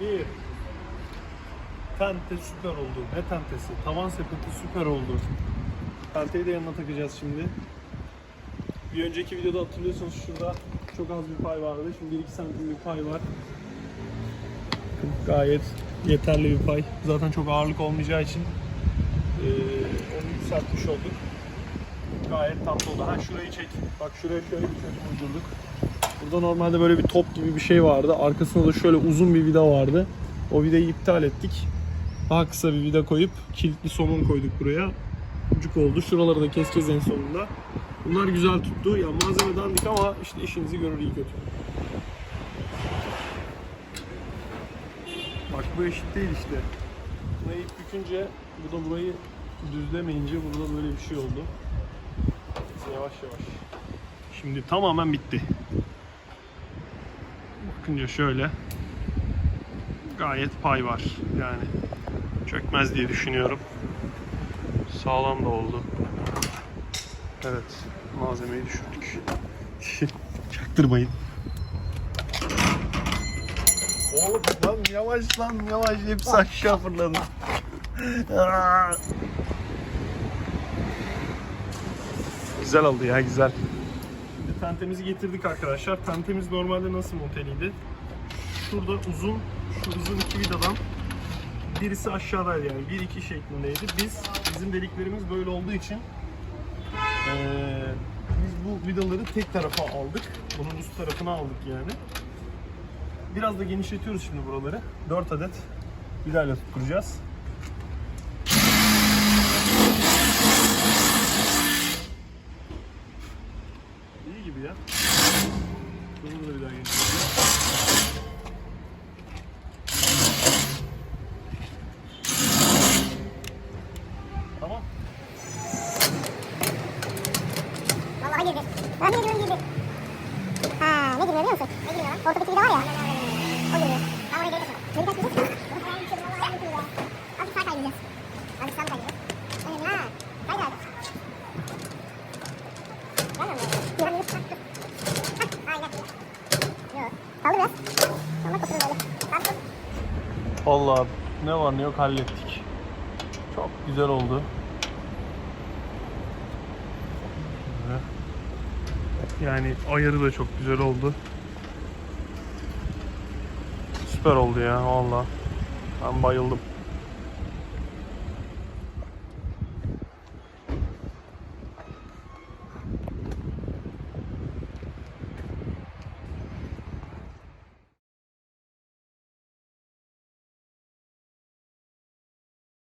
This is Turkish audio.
Bir. Tente süper oldu. Ne tentesi? Tavan sepeti süper oldu. Tenteyi de yanına takacağız şimdi. Bir önceki videoda hatırlıyorsanız şurada çok az bir pay vardı. Şimdi 1-2 santim bir pay var. Gayet yeterli bir pay. Zaten çok ağırlık olmayacağı için eee onu yükseltmiş olduk. Gayet tatlı oldu. Ha şurayı çek. Bak şuraya şöyle bir çözüm uydurduk. Burada normalde böyle bir top gibi bir şey vardı. Arkasında da şöyle uzun bir vida vardı. O vidayı iptal ettik. Daha kısa bir vida koyup kilitli somun koyduk buraya. Ucuk oldu. Şuraları da keseceğiz en sonunda. Bunlar güzel tuttu. Ya malzeme dandik ama işte işinizi görür iyi kötü. Bak bu eşit değil işte. Burayı ilk bükünce bu da burayı düzlemeyince burada böyle bir şey oldu. Yavaş yavaş. Şimdi tamamen bitti. Bakınca şöyle gayet pay var. Yani çökmez diye düşünüyorum. Sağlam da oldu. Evet, malzemeyi düşürdük. Çaktırmayın. Oğlum lan yavaş lan yavaş hepsi aşağı fırladı. Güzel oldu ya güzel. Tentemizi getirdik arkadaşlar. Tentemiz normalde nasıl monteliydi? Şurada uzun, şu uzun iki vidadan birisi aşağıdaydı yani 1-2 şeklindeydi. Biz bizim deliklerimiz böyle olduğu için eee, biz bu vidaları tek tarafa aldık. Bunun üst tarafına aldık yani. Biraz da genişletiyoruz şimdi buraları. 4 adet vidayla tutturacağız. Gibi ya. Bunu da bir daha genişleteceğiz. Tamam. Vallahi girdi. Ben de diyorum girdi. Ha ne giriyor biliyor musun? Ne giriyor lan? Ortadaki vida var ya. O giriyor. Ben oraya geldim. Beni kaç giriyorsun? Azıcık sağ kaydıracağız. Azıcık sağ kaydıracağız. Aynen ha. Haydi hadi. Gelmiyor mu? Yok. Kaldır biraz. Sonra oturur böyle. Bak dur. Vallahi ne var ne yok hallettik. Çok güzel oldu. Yani ayarı da çok güzel oldu. Süper oldu ya valla. Ben bayıldım.